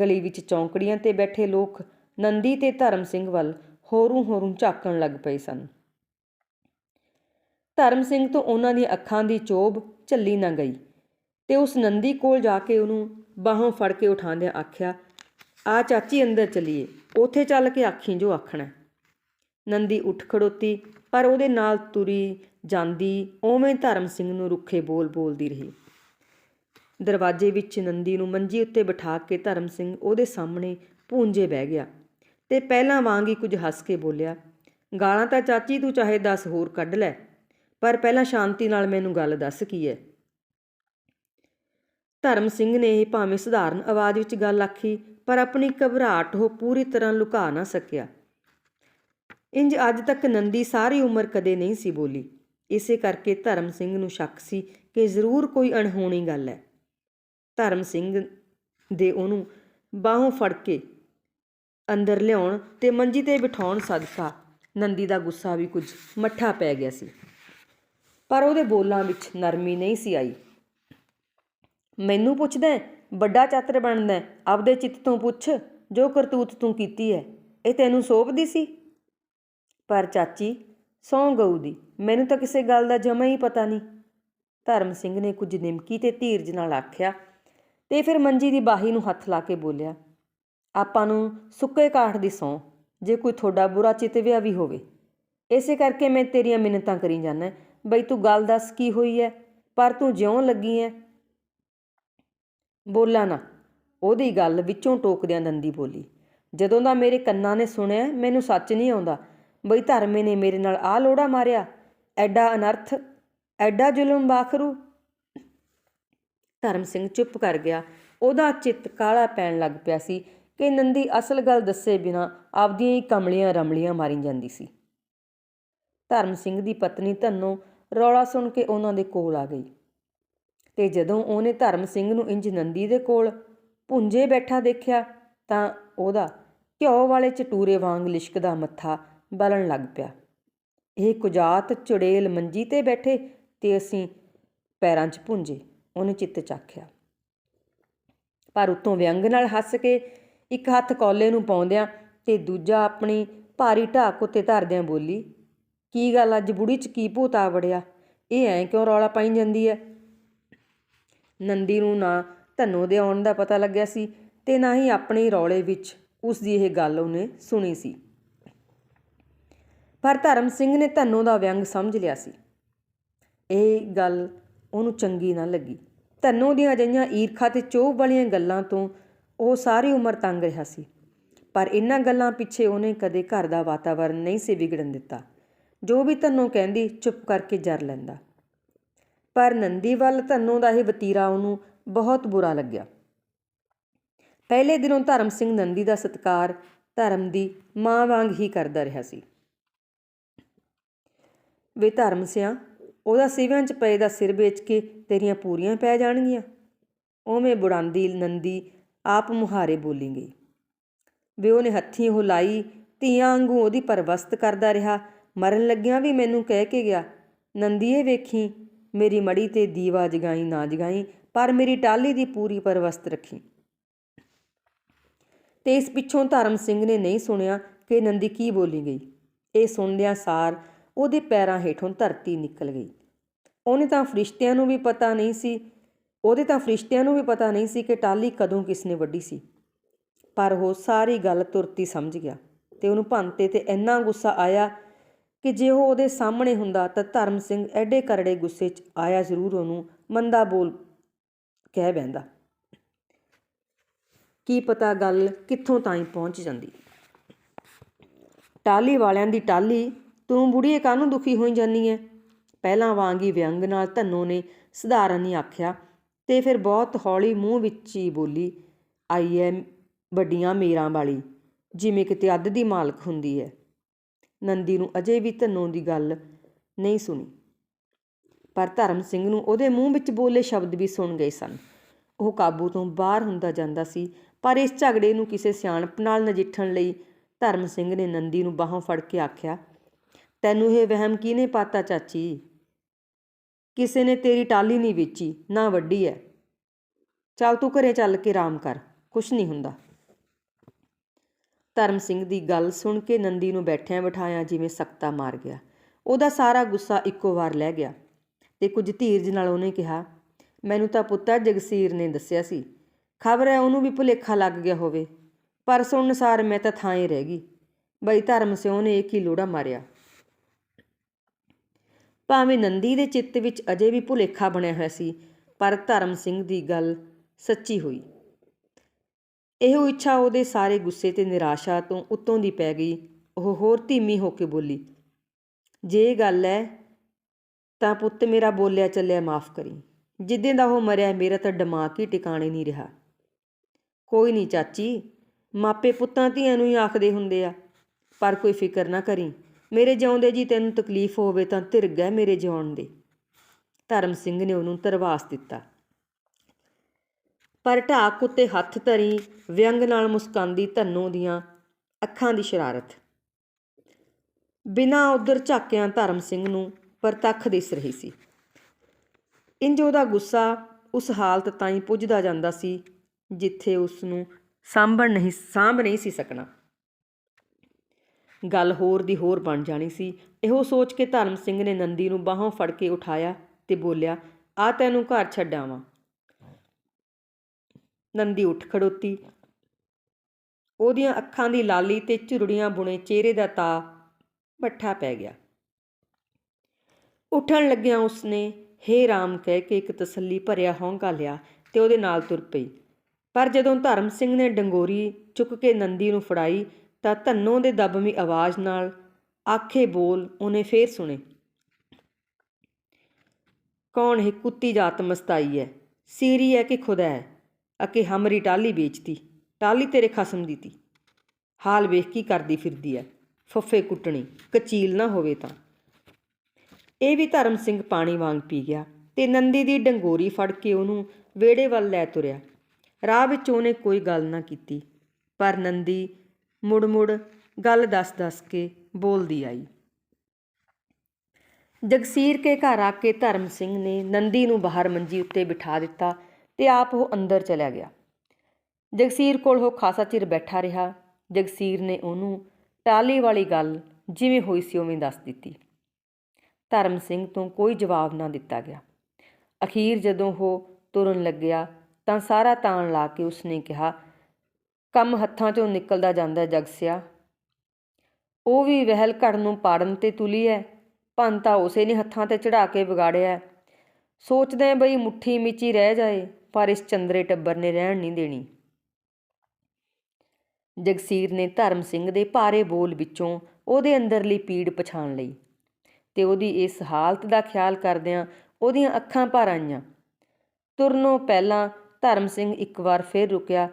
ਗਲੀ ਵਿੱਚ ਚੌਂਕੜੀਆਂ ਤੇ ਬੈਠੇ ਲੋਕ ਨੰਦੀ ਤੇ ਧਰਮ ਸਿੰਘ ਵੱਲ ਹੋਰੂ ਹੋਰੂ ਝਾਕਣ ਲੱਗ ਪਏ ਸਨ। ਧਰਮ ਸਿੰਘ ਤੋਂ ਉਹਨਾਂ ਦੀਆਂ ਅੱਖਾਂ ਦੀ ਚੋਬ ਝੱਲੀ ਨਾ ਗਈ ਤੇ ਉਸ ਨੰਦੀ ਕੋਲ ਜਾ ਕੇ ਉਹਨੂੰ ਬਾਹੋਂ ਫੜ ਕੇ ਉਠਾਉਂਦਿਆਂ ਆਖਿਆ, ਆ ਚਾਚੀ ਅੰਦਰ ਚਲੀਏ, ਉਥੇ ਚੱਲ ਕੇ ਆਖੀ ਜੋ ਆਖਣਾ ਨੰਦੀ ਉੱਠ ਖੜੋਤੀ, ਪਰ ਉਹਦੇ ਨਾਲ ਤੁਰੀ ਜਾਂਦੀ ਓਵੇਂ ਧਰਮ ਸਿੰਘ ਨੂੰ ਰੁੱਖੇ ਬੋਲ ਬੋਲਦੀ ਰਹੀ। ਦਰਵਾਜ਼ੇ ਵਿੱਚ ਨੰਦੀ ਨੂੰ ਮੰਜੀ ਉੱਤੇ ਬਿਠਾ ਕੇ ਧਰਮ ਸਿੰਘ ਉਹਦੇ ਸਾਹਮਣੇ ਪੂੰਝੇ ਬਹਿ ਗਿਆ ਤੇ ਪਹਿਲਾਂ ਵਾਂਗ ਹੀ ਕੁਝ ਹੱਸ ਕੇ ਬੋਲਿਆ, ਗਾਲਾਂ ਤਾਂ ਚਾਚੀ ਤੂੰ ਚਾਹੇ 10 ਹੋਰ ਕੱਢ ਲੈ ਪਰ ਪਹਿਲਾਂ ਸ਼ਾਂਤੀ ਨਾਲ ਮੈਨੂੰ ਗੱਲ ਦੱਸ ਕੀ ਹੈ ਧਰਮ ਸਿੰਘ ਨੇ ਇਹ ਭਾਵੇਂ ਸਧਾਰਨ ਆਵਾਜ਼ ਵਿੱਚ ਗੱਲ ਆਖੀ, ਪਰ ਆਪਣੀ ਘਬਰਾਹਟ ਉਹ ਪੂਰੀ ਤਰ੍ਹਾਂ ਲੁਕਾ ਨਾ ਸਕਿਆ। ਇੰਜ ਅੱਜ ਤੱਕ ਨੰਦੀ ਸਾਰੀ ਉਮਰ ਕਦੇ ਨਹੀਂ ਸੀ ਬੋਲੀ। ਇਸੇ ਕਰਕੇ ਧਰਮ ਸਿੰਘ ਨੂੰ ਸ਼ੱਕ ਸੀ ਕਿ ਜ਼ਰੂਰ ਕੋਈ ਅਣਹੋਣੀ ਗੱਲ ਹੈ ਧਰਮ ਸਿੰਘ ਦੇ ਉਹਨੂੰ ਬਾਹੋਂ ਫੜ ਕੇ ਅੰਦਰ ਲਿਆਉਣ ਤੇ ਮੰਜੀ ਤੇ ਬਿਠਾਉਣ ਸਦਕਾ ਨੰਦੀ ਦਾ ਗੁੱਸਾ ਵੀ ਕੁਝ ਮੱਠਾ ਪੈ ਗਿਆ ਸੀ। ਪਰ ਉਹਦੇ ਬੋਲਾਂ ਵਿੱਚ ਨਰਮੀ ਨਹੀਂ ਸੀ ਆਈ। ਮੈਨੂੰ ਪੁੱਛਦਾ ਹੈ, ਵੱਡਾ ਚਾਤਰ ਬਣਦਾ ਹੈ, ਆਪਦੇ ਚਿੱਤ ਤੋਂ ਪੁੱਛ ਜੋ ਕਰਤੂਤ ਤੂੰ ਕੀਤੀ ਹੈ ਇਹ ਤੈਨੂੰ ਸੌਂਪਦੀ ਸੀ? ਪਰ ਚਾਚੀ ਸੌਂ ਗਊ ਦੀ ਮੈਨੂੰ ਤਾਂ ਕਿਸੇ ਗੱਲ ਦਾ ਜਮਾ ਹੀ ਪਤਾ ਨਹੀਂ। ਧਰਮ ਸਿੰਘ ਨੇ ਕੁਝ ਨਿਮਕੀ ਤੇ ਧੀਰਜ ਨਾਲ ਆਖਿਆ ਤੇ ਫਿਰ ਮੰਜੀ ਦੀ ਬਾਹੀ ਨੂੰ ਹੱਥ ਲਾ ਕੇ ਬੋਲਿਆ ਆਪਾਂ ਨੂੰ ਸੁੱਕੇ ਕਾਠ ਦੀ ਸੌਂ ਜੇ ਕੋਈ ਤੁਹਾਡਾ ਬੁਰਾ ਚਿਤਵਿਆ ਵੀ ਹੋਵੇ। ਇਸੇ ਕਰਕੇ ਮੈਂ ਤੇਰੀਆਂ ਮਿੰਨਤਾਂ ਕਰੀ ਜਾਂਦਾ ਬਈ ਤੂੰ ਗੱਲ ਦੱਸ ਕੀ ਹੋਈ ਹੈ ਪਰ ਤੂੰ ਜਿਉਂ ਲੱਗੀ ਐ। ਬੋਲਾ ਨਾ। ਉਹਦੀ ਗੱਲ ਵਿੱਚੋਂ ਟੋਕਦਿਆਂ ਨੰਦੀ ਬੋਲੀ। ਜਦੋਂ ਦਾ ਮੇਰੇ ਕੰਨਾਂ ਨੇ ਸੁਣਿਆ, ਮੈਨੂੰ ਸੱਚ ਨਹੀਂ ਆਉਂਦਾ। ਬਈ ਧਰਮੇ ਨੇ ਮੇਰੇ ਨਾਲ ਆ ਲੋੜਾ ਮਾਰਿਆ। ਐਡਾ ਅਨਰਥ, ਐਡਾ ਜ਼ੁਲਮ ਬਾਖਰੂ। ਧਰਮ ਸਿੰਘ ਚੁੱਪ ਕਰ ਗਿਆ। ਉਹਦਾ ਚਿੱਤ ਕਾਲਾ ਪੈਣ ਲੱਗ ਪਿਆ ਸੀ ਕਿ ਨੰਦੀ ਅਸਲ ਗੱਲ ਦੱਸੇ ਬਿਨਾ ਆਪਦੀਆਂ ਹੀ ਕਮਲੀਆਂ ਰਮਲੀਆਂ ਮਾਰੀ ਜਾਂਦੀ ਸੀ। ਧਰਮ ਸਿੰਘ ਦੀ ਪਤਨੀ ਧੰਨੋ ਰੌਲਾ ਸੁਣ ਕੇ ਉਹਨਾਂ ਦੇ ਕੋਲ ਆ ਗਈ। ਤੇ ਜਦੋਂ ਉਹਨੇ ਧਰਮ ਸਿੰਘ ਨੂੰ ਇੰਜ ਨੰਦੀ ਦੇ ਕੋਲ ਪੁੰਜੇ ਬੈਠਾ ਦੇਖਿਆ ਤਾਂ ਉਹਦਾ ਘਿਓ ਵਾਲੇ ਚਟੂਰੇ ਵਾਂਗ ਲਿਸ਼ਕਦਾ ਮੱਥਾ ਬਲਣ ਲੱਗ ਪਿਆ। ਇਹ ਕੁਜਾਤ ਚੁੜੇਲ ਮੰਜੀ ਤੇ ਬੈਠੇ ਤੇ ਅਸੀਂ ਪੈਰਾਂ 'ਚ ਪੁੰਜੇ, ਉਹਨੇ ਚਿੱਤ ਚਾਖਿਆ। ਪਰ ਉਤੋਂ ਵਿਅੰਗ ਨਾਲ ਹੱਸ ਕੇ ਇੱਕ ਹੱਥ ਕੋਲੇ ਨੂੰ ਪਾਉਂਦਿਆਂ ਤੇ ਦੂਜਾ ਆਪਣੀ ਭਾਰੀ ਢਾਕ ਉੱਤੇ ਧਰਦਿਆਂ ਬੋਲੀ ਕੀ ਗੱਲ ਅੱਜ ਬੁੜੀ 'ਚ ਕੀ ਭੂਤ ਆ ਵੜਿਆ? ਇਹ ਐਂ ਕਿਉਂ ਰੌਲਾ ਪਾਈ ਜਾਂਦੀ ਐ? ਨੰਦੀ ਨੂੰ ਨਾ ਧਨੋ ਦੇ ਆਉਣ ਦਾ ਪਤਾ ਲੱਗਿਆ ਸੀ ਤੇ ਨਾ ਹੀ ਆਪਣੇ ਰੌਲੇ ਵਿੱਚ ਉਸ ਦੀ ਇਹ ਗੱਲ ਉਹਨੇ ਸੁਣੀ ਸੀ। ਪਰ ਧਰਮ ਸਿੰਘ ਨੇ ਧਨੋ ਦਾ ਵਿਅੰਗ ਸਮਝ ਲਿਆ ਸੀ। ਇਹ ਗੱਲ ਉਹਨੂੰ ਚੰਗੀ ਨਾ ਲੱਗੀ। ਧਨੋ ਦੀਆਂ ਅਜਿਹੀਆਂ ਈਰਖਾ ਤੇ ਚੋਹ ਵਾਲੀਆਂ ਗੱਲਾਂ ਤੋਂ ਉਹ ਸਾਰੀ ਉਮਰ ਤੰਗ ਰਿਹਾ ਸੀ। ਪਰ ਇਹਨਾਂ ਗੱਲਾਂ ਪਿੱਛੇ ਉਹਨੇ ਕਦੇ ਘਰ ਦਾ ਵਾਤਾਵਰਣ ਨਹੀਂ ਸੀ ਵਿਗੜਨ ਦਿੱਤਾ। ਜੋ ਵੀ ਧਨੋ ਕਹਿੰਦੀ, ਚੁੱਪ ਕਰਕੇ ਜਰ ਲੈਂਦਾ। ਪਰ ਨੰਦੀ ਵੱਲ ਧਨੋ ਦਾ ਇਹ ਵਤੀਰਾ ਉਹਨੂੰ ਬਹੁਤ ਬੁਰਾ ਲੱਗਿਆ। ਪਹਿਲੇ ਦਿਨੋਂ ਧਰਮ ਸਿੰਘ ਨੰਦੀ ਦਾ ਸਤਕਾਰ ਧਰਮ ਦੀ ਮਾਂ ਵਾਂਗ ਹੀ ਕਰਦਾ ਰਿਹਾ ਸੀ। ਵੇ ਧਰਮ ਸਿਆ, ਉਹਦਾ ਸਿਵਿਆਂ 'ਚ ਪਏ ਦਾ ਸਿਰ ਵੇਚ ਕੇ ਤੇਰੀਆਂ ਪੂਰੀਆਂ ਪੈ ਜਾਣਗੀਆਂ। ਉਵੇਂ ਬੁੜਾਂਦੀ ਨੰਦੀ ਆਪ ਮੁਹਾਰੇ ਬੋਲੀ ਗਈ। ਵੇ ਉਹਨੇ ਹੱਥੀਂ ਉਹ ਲਾਈ, ਧੀਆਂ ਵਾਂਗੂ ਉਹਦੀ ਪਰਵਸਤ ਕਰਦਾ ਰਿਹਾ ਮਰਨ ਲੱਗਿਆਂ ਵੀ ਮੈਨੂੰ ਕਹਿ ਕੇ ਗਿਆ, ਨੰਦੀਏ ਵੇਖੀ, ਮੇਰੀ ਮੜੀ ਤੇ ਦੀਵਾ ਜਗਾਈ, ਨਾ ਜਗਾਈ, ਪਰ ਮੇਰੀ ਟਾਲੀ ਦੀ ਪੂਰੀ ਪਰਵਸਤ ਰੱਖੀ। ਤੇ ਇਸ ਪਿੱਛੋਂ ਧਰਮ ਸਿੰਘ ਨੇ ਨਹੀਂ ਸੁਣਿਆ ਕਿ ਨੰਦੀ ਕੀ ਬੋਲੀ ਗਈ। ਇਹ ਸੁਣਦਿਆਂ ਸਾਰ ਉਹਦੇ ਪੈਰਾਂ ਹੇਠੋਂ ਧਰਤੀ ਨਿਕਲ ਗਈ। ਉਹਨੇ ਤਾਂ ਫਰਿਸ਼ਤਿਆਂ ਨੂੰ ਵੀ ਪਤਾ ਨਹੀਂ ਸੀ, ਉਹਦੇ ਤਾਂ ਫਰਿਸ਼ਤਿਆਂ ਨੂੰ ਵੀ ਪਤਾ ਨਹੀਂ ਸੀ ਕਿ ਟਾਲੀ ਕਦੋਂ ਕਿਸ ਨੇ ਵੱਢੀ ਸੀ। ਪਰ ਉਹ ਸਾਰੀ ਗੱਲ ਤੁਰਤੀ ਸਮਝ ਗਿਆ ਤੇ ਉਹਨੂੰ ਭੰਤੇ ਤੇ ਇੰਨਾ ਗੁੱਸਾ ਆਇਆ ਕਿ ਜੇ ਉਹ ਉਹਦੇ ਸਾਹਮਣੇ ਹੁੰਦਾ ਤਾਂ ਧਰਮ ਸਿੰਘ ਐਡੇ ਕਰੜੇ ਗੁੱਸੇ 'ਚ ਆਇਆ ਜ਼ਰੂਰ ਉਹਨੂੰ ਮੰਦਾ ਬੋਲ ਕਹਿ ਬੈਂਦਾ ਕੀ ਪਤਾ ਗੱਲ ਕਿੱਥੋਂ ਤਾਈਂ ਪਹੁੰਚ ਜਾਂਦੀ। ਟਾਲੀ ਵਾਲਿਆਂ ਦੀ ਟਾਲੀ ਤੂੰ ਬੁੜੀਏ ਕਾਹਨੂੰ ਦੁਖੀ ਹੋਈ ਜਾਨੀ ਐ? ਪਹਿਲਾਂ ਵਾਂਗ ਹੀ ਵਿਅੰਗ ਨਾਲ ਧੰਨੋ ਨੇ ਸਧਾਰਨ ਹੀ ਆਖਿਆ ਤੇ ਫਿਰ ਬਹੁਤ ਹੌਲੀ ਮੂੰਹ ਵਿੱਚ ਹੀ ਬੋਲੀ, ਆਈ ਐ ਵੱਡੀਆਂ ਮੇਰਾਂ ਵਾਲੀ, ਜਿਵੇਂ ਕਿਤੇ ਅੱਧ ਦੀ ਮਾਲਕ ਹੁੰਦੀ ਐ। ਨੰਦੀ ਨੂੰ ਅਜੇ ਵੀ ਧੰਨੋ ਦੀ ਗੱਲ ਨਹੀਂ ਸੁਣੀ। ਪਰ ਧਰਮ ਸਿੰਘ ਨੂੰ ਉਹਦੇ ਮੂੰਹ ਵਿੱਚ ਬੋਲੇ ਸ਼ਬਦ ਵੀ ਸੁਣ ਗਏ ਸਨ। ਉਹ ਕਾਬੂ ਤੋਂ ਬਾਹਰ ਹੁੰਦਾ ਜਾਂਦਾ ਸੀ, ਪਰ ਇਸ ਝਗੜੇ ਨੂੰ ਕਿਸੇ ਸਿਆਣਪ ਨਾਲ ਨਜਿੱਠਣ ਲਈ ਧਰਮ ਸਿੰਘ ਨੇ ਨੰਦੀ ਨੂੰ ਬਾਹੋਂ ਫੜ ਕੇ ਆਖਿਆ, ਤੈਨੂੰ ਇਹ ਵਹਿਮ ਕਿਹਨੇ ਪਾਤਾ ਚਾਚੀ? ਕਿਸੇ ਨੇ ਤੇਰੀ ਟਾਲੀ ਨਹੀਂ ਵੇਚੀ, ਨਾ ਵੱਡੀ ਐ। ਚੱਲ ਤੂੰ ਘਰੇ ਚੱਲ ਕੇ ਆਰਾਮ ਕਰ, ਕੁਛ ਨਹੀਂ ਹੁੰਦਾ। ਧਰਮ ਸਿੰਘ ਦੀ ਗੱਲ ਸੁਣ ਕੇ ਨੰਦੀ ਨੂੰ ਬੈਠਿਆਂ ਬਿਠਾਇਆ ਜਿਵੇਂ ਸਖਤਾ ਮਾਰ ਗਿਆ। ਉਹਦਾ ਸਾਰਾ ਗੁੱਸਾ ਇੱਕੋ ਵਾਰ ਲੈ ਗਿਆ ਤੇ ਕੁਝ ਧੀਰਜ ਨਾਲ ਉਹਨੇ ਕਿਹਾ, ਮੈਨੂੰ ਤਾਂ ਪੁੱਤਾ ਜਗਸੀਰ ਨੇ ਦੱਸਿਆ ਸੀ। ਖਬਰ ਹੈ ਉਹਨੂੰ ਵੀ ਭੁਲੇਖਾ ਲੱਗ ਗਿਆ ਹੋਵੇ। ਪਰ ਸੁਣਨ ਸਾਰ ਮੈਂ ਤਾਂ ਥਾਂ ਹੀ ਰਹਿ ਗਈ। ਬਈ ਧਰਮ ਸਿਉ ਨੇ ਇੱਕ ਹੀ ਲੋੜਾ ਮਾਰਿਆ। ਭਾਵੇਂ ਨੰਦੀ ਦੇ ਚਿੱਤ ਵਿੱਚ ਅਜੇ ਵੀ ਭੁਲੇਖਾ ਬਣਿਆ ਹੋਇਆ ਸੀ, ਪਰ ਧਰਮ ਸਿੰਘ ਦੀ ਗੱਲ ਸੱਚੀ ਹੋਈ। ਇਹੋ ਇੱਛਾ ਉਹਦੇ ਸਾਰੇ ਗੁੱਸੇ ਤੇ ਨਿਰਾਸ਼ਾ ਤੋਂ ਉੱਤੋਂ ਦੀ ਪੈ ਗਈ। ਉਹ ਹੋਰ ਧੀਮੀ ਹੋ ਕੇ ਬੋਲੀ, ਜੇ ਗੱਲ ਹੈ ਤਾਂ ਪੁੱਤ ਮੇਰਾ ਬੋਲਿਆ ਚੱਲਿਆ ਮਾਫ ਕਰੀ। ਜਿੱਦਾਂ ਦਾ ਉਹ ਮਰਿਆ, ਮੇਰਾ ਤਾਂ ਦਿਮਾਗ ਹੀ ਟਿਕਾਣੇ ਨਹੀਂ ਰਿਹਾ। ਕੋਈ ਨਹੀਂ ਚਾਚੀ, ਮਾਪੇ ਪੁੱਤਾਂ ਧੀਆਂ ਨੂੰ ਹੀ ਆਖਦੇ ਹੁੰਦੇ ਆ, ਪਰ ਕੋਈ ਫਿਕਰ ਨਾ ਕਰੀ। ਮੇਰੇ ਜਿਉਂਦੇ ਜੀ ਤੈਨੂੰ ਤਕਲੀਫ ਹੋਵੇ ਤਾਂ ਧਿਰ ਹੈ ਮੇਰੇ ਜਿਉਣ ਦੇ। ਧਰਮ ਸਿੰਘ ਨੇ ਉਹਨੂੰ ਧਰਵਾਸ ਦਿੱਤਾ। ਪਰ ਢਾਕ ਉੱਤੇ ਹੱਥ ਧਰੀ ਵਿਅੰਗ ਨਾਲ ਮੁਸਕਾਂਦੀ ਧੰਨੋ ਦੀਆਂ ਅੱਖਾਂ ਦੀ ਸ਼ਰਾਰਤ। ਬਿਨਾਂ ਉਧਰ ਝਾਕਿਆਂ ਧਰਮ ਸਿੰਘ ਨੂੰ ਪ੍ਰਤੱਖ ਦਿਸ ਰਹੀ ਸੀ। ਇੰਜ ਉਹਦਾ ਗੁੱਸਾ ਉਸ ਹਾਲਤ ਤਾਈਂ ਪੁੱਜਦਾ ਜਾਂਦਾ ਸੀ ਜਿੱਥੇ ਉਸ ਨੂੰ ਸਾਂਭਣ ਨਹੀਂ, ਸਾਂਭ ਨਹੀਂ ਸੀ ਸਕਣਾ। ਗੱਲ ਹੋਰ ਦੀ ਹੋਰ ਬਣ ਜਾਣੀ ਸੀ। ਇਹੋ ਸੋਚ ਕੇ ਧਰਮ ਸਿੰਘ ਨੇ ਨੰਦੀ ਨੂੰ ਬਾਹੋਂ ਫੜ ਕੇ ਉਠਾਇਆ ਤੇ ਬੋਲਿਆ, ਆ ਤੈਨੂੰ ਘਰ ਛੱਡਾਵਾਂ ਨੰਦੀ ਉੱਠ ਖੜੋਤੀ। ਉਹਦੀਆਂ ਅੱਖਾਂ ਦੀ ਲਾਲੀ ਤੇ ਝੁਰੜੀਆਂ ਬੁਣੇ ਚਿਹਰੇ ਦਾ ਤਾ ਬੱਠਾ ਪੈ ਗਿਆ। ਉੱਠਣ ਲੱਗਿਆਂ ਉਸਨੇ ਹੇ ਰਾਮ ਕਹਿ ਕੇ ਇੱਕ ਤਸੱਲੀ ਭਰਿਆ ਹੌਂਕਾ ਲਿਆ ਤੇ ਉਹਦੇ ਨਾਲ ਤੁਰ ਪਈ। ਪਰ ਜਦੋਂ ਧਰਮ ਸਿੰਘ ਨੇ ਡੰਗੋਰੀ ਚੁੱਕ ਕੇ ਨੰਦੀ ਨੂੰ ਫੜਾਈ ਤਾਂ ਧੰਨੋਂ ਦੇ ਦਬਵੀਂ ਆਵਾਜ਼ ਨਾਲ ਆਖੇ ਬੋਲ ਉਹਨੇ ਫੇਰ ਸੁਣੇ। ਕੌਣ ਹੈ ਕੁੱਤੀ ਜਾਤ ਮਸਤਾਈ ਹੈ ਸੀਰੀ ਹੈ ਕਿ ਖੁਦਾ ਹੈ ਅਕੇ ਹਮਰੀ ਟਾਲੀ ਵੇਚਤੀ ਟਾਲੀ ਤੇਰੇ ਖਸਮ ਦੀ ਤੀ। ਹਾਲ ਵੇਖ ਕੀ ਕਰਦੀ ਫਿਰਦੀ ਹੈ ਫੱਫੇ ਕੁੱਟਣੀ, ਕਚੀਲ ਨਾ ਹੋਵੇ ਤਾਂ। ਇਹ ਵੀ ਧਰਮ ਸਿੰਘ ਪਾਣੀ ਵਾਂਗ ਪੀ ਗਿਆ ਤੇ ਨੰਦੀ ਦੀ ਡੰਗੋਰੀ ਫੜ ਕੇ ਉਹਨੂੰ ਵਿਹੜੇ ਵੱਲ ਲੈ ਤੁਰਿਆ। ਰਾਹ ਵਿੱਚ ਉਹਨੇ ਕੋਈ ਗੱਲ ਨਾ ਕੀਤੀ, ਪਰ ਨੰਦੀ ਮੁੜ-ਮੁੜ ਗੱਲ ਦੱਸ-ਦੱਸ ਕੇ ਬੋਲਦੀ ਆਈ। ਜਗਸੀਰ ਕੇ ਘਰ ਆ ਕੇ ਧਰਮ ਸਿੰਘ ਨੇ ਨੰਦੀ ਨੂੰ ਬਾਹਰ ਮੰਜੀ ਉੱਤੇ ਬਿਠਾ ਦਿੱਤਾ ਤੇ ਆਪ ਉਹ ਅੰਦਰ ਚਲਾ ਗਿਆ। ਜਗਸੀਰ ਕੋਲ ਉਹ ਖਾਸਾ ਚਿਰ ਬੈਠਾ ਰਿਹਾ। ਜਗਸੀਰ ਨੇ ਉਹਨੂੰ ਟਾਲੀ ਵਾਲੀ ਗੱਲ ਜਿਵੇਂ ਹੋਈ ਸੀ ਉਵੇਂ ਦੱਸ ਦਿੱਤੀ। ਧਰਮ ਸਿੰਘ ਤੋਂ ਕੋਈ ਜਵਾਬ ਨਾ ਦਿੱਤਾ ਗਿਆ। ਅਖੀਰ ਜਦੋਂ ਉਹ ਤੁਰਨ ਲੱਗਿਆ ਤਾਂ ਸਾਰਾ ਤਾਣ ਲਾ ਕੇ ਉਸਨੇ ਕਿਹਾ, ਕੰਮ ਹੱਥਾਂ ਚੋਂ ਨਿਕਲਦਾ ਜਾਂਦਾ ਜਗਸਿਆ ਉਹ ਵੀ ਵਹਿਲ ਘੜ ਨੂੰ ਪਾੜਨ ਤੇ ਤੁਲੀ ਹੈ ਭੰਨ ਤਾਂ ਉਸੇ ਨੇ ਹੱਥਾਂ ਤੇ ਚੜਾ ਕੇ ਵਿਗਾੜਿਆ ਹੈ। ਸੋਚਦੇ ਬਈ ਮੁੱਠੀ ਮਿਚੀ ਰਹਿ ਜਾਏ। ਪਰ ਇਸ ਚੰਦਰੇ ਟੱਬਰ ਨੇ ਰਹਿਣ ਨਹੀਂ ਦੇਣੀ। ਜਗਸੀਰ ਨੇ ਧਰਮ ਸਿੰਘ ਦੇ ਭਾਰੇ ਬੋਲ ਵਿੱਚੋਂ ਉਹਦੇ ਅੰਦਰਲੀ ਪੀੜ ਪਛਾਣ ਲਈ ਤੇ ਉਹਦੀ ਇਸ ਹਾਲਤ ਦਾ ਖਿਆਲ ਕਰਦਿਆਂ ਉਹਦੀਆਂ ਅੱਖਾਂ ਭਰ ਆਈਆਂ। ਤੁਰਨੋਂ ਪਹਿਲਾਂ ਧਰਮ ਸਿੰਘ ਇੱਕ ਵਾਰ ਫਿਰ ਰੁਕਿਆ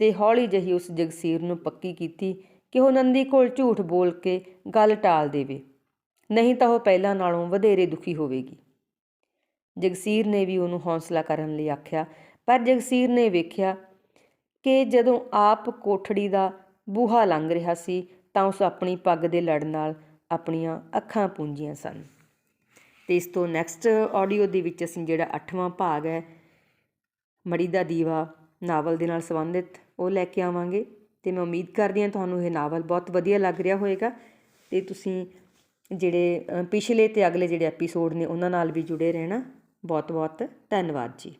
ਤੇ ਹੌਲੀ ਜਹੀ ਉਸ ਜਗਸੀਰ ਨੂੰ ਪੱਕੀ ਕੀਤੀ ਕਿ ਉਹ ਨੰਦੀ ਕੋਲ ਝੂਠ ਬੋਲ ਕੇ ਗੱਲ ਟਾਲ ਦੇਵੇ, ਨਹੀਂ ਤਾਂ ਉਹ ਪਹਿਲਾਂ ਨਾਲੋਂ ਵਧੇਰੇ ਦੁਖੀ ਹੋਵੇਗੀ। ਜਗਸੀਰ ਨੇ ਵੀ ਉਹਨੂੰ ਹੌਸਲਾ ਕਰਨ ਲਈ ਆਖਿਆ ਪਰ ਜਗਸੀਰ ਨੇ ਵੇਖਿਆ ਕਿ ਜਦੋਂ ਆਪ ਕੋਠੜੀ ਦਾ ਬੂਹਾ ਲੰਘ ਰਿਹਾ ਸੀ, ਤਾਂ ਉਸ ਆਪਣੀ ਪੱਗ ਦੇ ਲੜ ਨਾਲ ਆਪਣੀਆਂ ਅੱਖਾਂ ਪੂੰਝੀਆਂ ਸਨ। ਤੇ ਇਸ ਤੋਂ ਨੈਕਸਟ ਆਡੀਓ ਦੇ ਵਿੱਚ ਅਸੀਂ ਜਿਹੜਾ 8ਵਾਂ ਭਾਗ ਹੈ ਮੜੀ ਦਾ ਦੀਵਾ ਨਾਵਲ ਦੇ ਨਾਲ ਸੰਬੰਧਿਤ, ਉਹ ਲੈ ਕੇ ਆਵਾਂਗੇ। ਤੇ ਮੈਂ ਉਮੀਦ ਕਰਦੀ ਹਾਂ ਤੁਹਾਨੂੰ ਇਹ ਨਾਵਲ ਬਹੁਤ ਵਧੀਆ ਲੱਗ ਰਿਹਾ ਹੋਵੇਗਾ। ਤੇ ਤੁਸੀਂ ਜਿਹੜੇ ਪਿਛਲੇ ਤੇ ਅਗਲੇ ਜਿਹੜੇ ਐਪੀਸੋਡ ਨੇ, ਉਹਨਾਂ ਨਾਲ ਵੀ ਜੁੜੇ ਰਹਿਣਾ। ਬਹੁਤ ਬਹੁਤ ਧੰਨਵਾਦ ਜੀ।